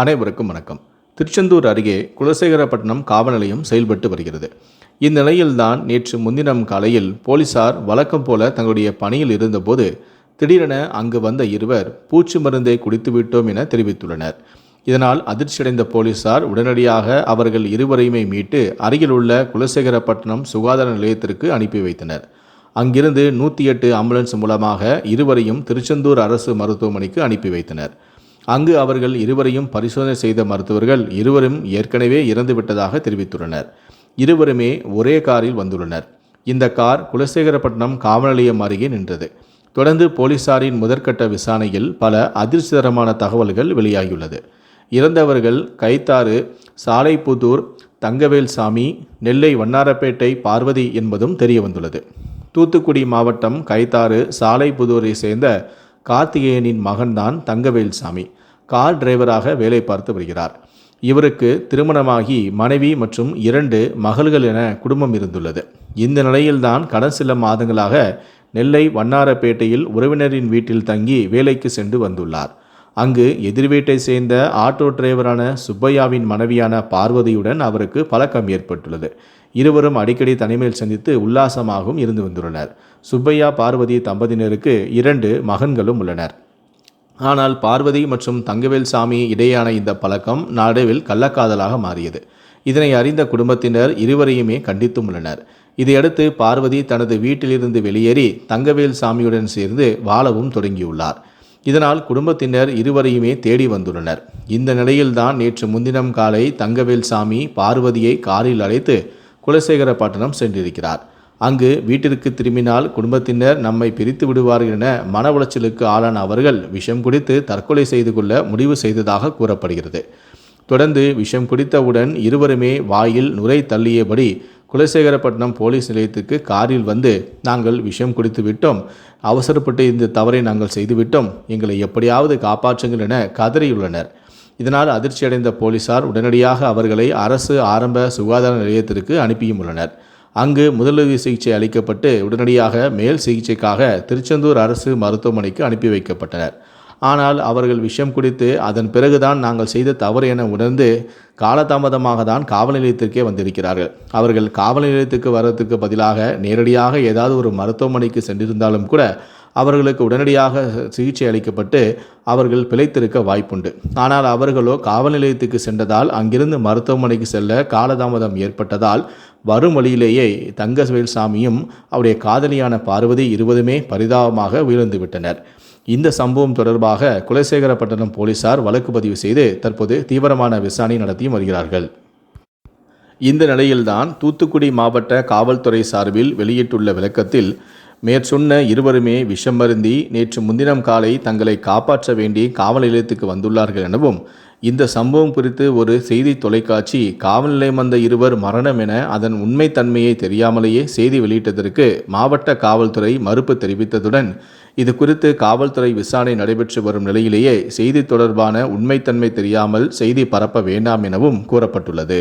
அனைவருக்கும் வணக்கம். திருச்செந்தூர் அருகே குலசேகரப்பட்டினம் காவல் நிலையம் செயல்பட்டு வருகிறது. இந்நிலையில்தான் நேற்று முன்தினம் காலையில் போலீசார் வழக்கம் போல தங்களுடைய பணியில் இருந்தபோது திடீரென அங்கு வந்த இருவர் பூச்சி மருந்தை குடித்துவிட்டோம் என தெரிவித்துள்ளனர். இதனால் அதிர்ச்சியடைந்த போலீசார் உடனடியாக அவர்கள் இருவரையுமே மீட்டு அருகிலுள்ள குலசேகரப்பட்டினம் சுகாதார நிலையத்திற்கு அனுப்பி வைத்தனர். அங்கிருந்து நூற்றி எட்டு ஆம்புலன்ஸ் மூலமாக இருவரையும் திருச்செந்தூர் அரசு மருத்துவமனைக்கு அனுப்பி வைத்தனர். அங்கு அவர்கள் இருவரையும் பரிசோதனை செய்த மருத்துவர்கள் இருவரும் ஏற்கனவே இறந்துவிட்டதாக தெரிவித்துள்ளனர். இருவருமே ஒரே காரில் வந்துள்ளனர். இந்த கார் குலசேகரப்பட்டினம் காவல் நிலையம் அருகே நின்றது. தொடர்ந்து போலீசாரின் முதற்கட்ட விசாரணையில் பல அதிர்ச்சிகரமான தகவல்கள் வெளியாகியுள்ளது. இறந்தவர்கள் கைத்தாறு சாலைப்புதூர் தங்கவேல்சாமி நெல்லை வண்ணாரப்பேட்டை பார்வதி என்பதும் தெரிய வந்துள்ளது தூத்துக்குடி மாவட்டம் கைத்தாறு சாலைப்புதூரை சேர்ந்த கார்த்திகேயனின் மகன்தான் தங்கவேல்சாமி. கார் டிரைவராக வேலை பார்த்து வருகிறார். இவருக்கு திருமணமாகி மனைவி மற்றும் இரண்டு மகள்கள் என குடும்பம் இருந்துள்ளது. இந்த நிலையில்தான் கடன் சில மாதங்களாக நெல்லை வண்ணாரப்பேட்டையில் உறவினரின் வீட்டில் தங்கி வேலைக்கு சென்று வந்துள்ளார். அங்கு எதிர்வீட்டை சேர்ந்த ஆட்டோ டிரைவரான சுப்பையாவின் மனைவியான பார்வதியுடன் அவருக்கு பழக்கம் ஏற்பட்டுள்ளது. இருவரும் அடிக்கடி தனிமையில் சந்தித்து உல்லாசமாகவும் இருந்து வந்துள்ளனர். சுப்பையா பார்வதி தம்பதியினருக்கு இரண்டு மகன்களும் உள்ளனர். ஆனால் பார்வதி மற்றும் தங்கவேல் சாமி இடையான இந்த பழக்கம் நாடுவில் கள்ளக்காதலாக மாறியது. இதனை அறிந்த குடும்பத்தினர் இருவரையுமே கண்டித்தும் உள்ளனர். இதையடுத்து பார்வதி தனது வீட்டிலிருந்து வெளியேறி தங்கவேல் சாமியுடன் சேர்ந்து வாழவும் தொடங்கியுள்ளார். இதனால் குடும்பத்தினர் இருவரையுமே தேடி வந்துள்ளனர். இந்த நிலையில்தான் நேற்று முன்தினம் காலை தங்கவேல் சாமி பார்வதியை காரில் அழைத்து குலசேகர குலசேகரப்பட்டினம் சென்றிருக்கிறார். அங்கு வீட்டிற்கு திரும்பினால் குடும்பத்தினர் நம்மை பிரித்து விடுவார்கள் என மன உளைச்சலுக்கு ஆளான அவர்கள் விஷம் குடித்து தற்கொலை செய்து கொள்ள முடிவு செய்ததாக கூறப்படுகிறது. தொடர்ந்து விஷம் குடித்தவுடன் இருவருமே வாயில் நுரை தள்ளியபடி குலசேகரப்பட்டினம் போலீஸ் நிலையத்துக்கு காரில் வந்து நாங்கள் விஷம் குடித்து விட்டோம். அவசரப்பட்டு இந்த தவறை நாங்கள் செய்துவிட்டோம் எங்களை எப்படியாவது காப்பாற்றுங்கள் என கதறியுள்ளனர். இதனால் அதிர்ச்சியடைந்த போலீசார் உடனடியாக அவர்களை அரசு ஆரம்ப சுகாதார நிலையத்திற்கு அனுப்பியும் உள்ளனர். அங்கு முதலுதவி சிகிச்சை அளிக்கப்பட்டு உடனடியாக மேல் சிகிச்சைக்காக திருச்செந்தூர் அரசு மருத்துவமனைக்கு அனுப்பி வைக்கப்பட்டனர். ஆனால் அவர்கள் விஷம் குடித்து அதன் பிறகுதான் நாங்கள் செய்த தவறு என உணர்ந்து காலதாமதமாக தான் காவல் நிலையத்திற்கே வந்திருக்கிறார்கள். அவர்கள் காவல் நிலையத்துக்கு வர்றதுக்கு பதிலாக நேரடியாக ஏதாவது ஒரு மருத்துவமனைக்கு சென்றிருந்தாலும் கூட அவர்களுக்கு உடனடியாக சிகிச்சை அளிக்கப்பட்டு அவர்கள் பிழைத்திருக்க வாய்ப்புண்டு. ஆனால் அவர்களோ காவல் நிலையத்துக்கு சென்றதால் அங்கிருந்து மருத்துவமனைக்கு செல்ல காலதாமதம் ஏற்பட்டதால் வரும் வழியிலேயே தங்கவேல் சாமியும் அவருடைய காதலியான பார்வதி இருவதுமே பரிதாபமாக உயிர்ந்து விட்டனர் இந்த சம்பவம் தொடர்பாக குலசேகரப்பட்டினம் போலீசார் வழக்கு பதிவு செய்து தற்போது தீவிரமான விசாரணை நடத்தியும் வருகிறார்கள். இந்த நிலையில்தான் தூத்துக்குடி மாவட்ட காவல்துறை சார்பில் வெளியிட்டுள்ள விளக்கத்தில் மேற்சொன்ன இருவருமே விஷம் மருந்தி நேற்று முன்தினம் காலை தங்களை காப்பாற்ற வேண்டி காவல் நிலையத்துக்கு வந்துள்ளார்கள் எனவும் இந்த சம்பவம் குறித்து ஒரு செய்தி தொலைக்காட்சி காவல் நிலையம் வந்த இருவர் மரணம் என அதன் உண்மைத்தன்மையை தெரியாமலேயே செய்தி வெளியிட்டதற்கு மாவட்ட காவல்துறை மறுப்பு தெரிவித்ததுடன் இது குறித்து காவல்துறை விசாரணை நடைபெற்று வரும் நிலையிலேயே செய்தி தொடர்பான உண்மைத்தன்மை தெரியாமல் செய்தி பரப்ப வேண்டாம் எனவும் கூறப்பட்டுள்ளது.